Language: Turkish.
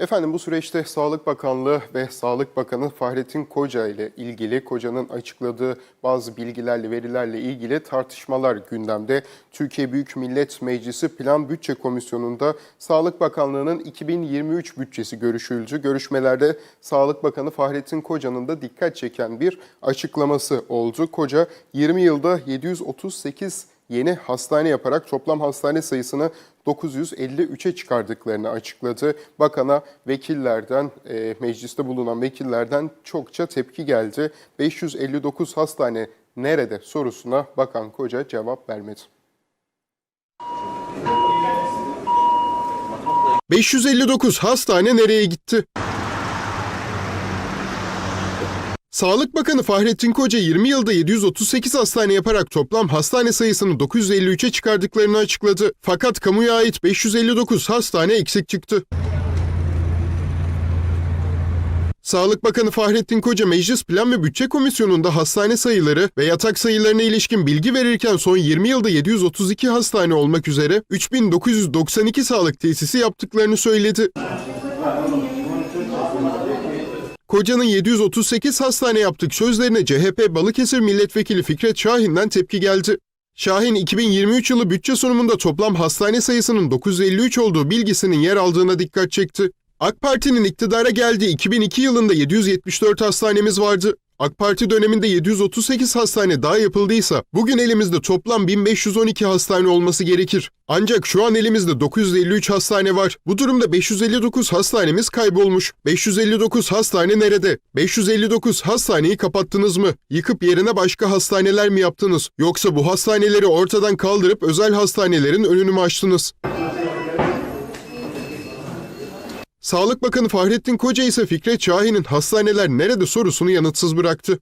Efendim bu süreçte Sağlık Bakanlığı ve Sağlık Bakanı Fahrettin Koca ile ilgili Koca'nın açıkladığı bazı bilgilerle, verilerle ilgili tartışmalar gündemde. Türkiye Büyük Millet Meclisi Plan Bütçe Komisyonu'nda Sağlık Bakanlığı'nın 2023 bütçesi görüşüldü. Görüşmelerde Sağlık Bakanı Fahrettin Koca'nın da dikkat çeken bir açıklaması oldu. Koca 20 yılda 738 yeni hastane yaparak toplam hastane sayısını 953'e çıkardıklarını açıkladı. Bakana vekillerden, e, mecliste bulunan vekillerden çokça tepki geldi. 559 hastane nerede sorusuna Bakan Koca cevap vermedi. 559 hastane nereye gitti? Sağlık Bakanı Fahrettin Koca 20 yılda 738 hastane yaparak toplam hastane sayısını 953'e çıkardıklarını açıkladı. Fakat kamuya ait 559 hastane eksik çıktı. Sağlık Bakanı Fahrettin Koca Meclis Plan ve Bütçe Komisyonu'nda hastane sayıları ve yatak sayılarına ilişkin bilgi verirken son 20 yılda 732 hastane olmak üzere 3992 sağlık tesisi yaptıklarını söyledi. Koca'nın 738 hastane yaptık sözlerine CHP Balıkesir Milletvekili Fikret Şahin'den tepki geldi. Şahin 2023 yılı bütçe sunumunda toplam hastane sayısının 953 olduğu bilgisinin yer aldığına dikkat çekti. AK Parti'nin iktidara geldiği 2002 yılında 774 hastanemiz vardı. AK Parti döneminde 738 hastane daha yapıldıysa bugün elimizde toplam 1512 hastane olması gerekir. Ancak şu an elimizde 953 hastane var. Bu durumda 559 hastanemiz kaybolmuş. 559 hastane nerede? 559 hastaneyi kapattınız mı? Yıkıp yerine başka hastaneler mi yaptınız? Yoksa bu hastaneleri ortadan kaldırıp özel hastanelerin önünü mü açtınız? Sağlık Bakanı Fahrettin Koca ise Fikret Şahin'in hastaneler nerede sorusunu yanıtsız bıraktı.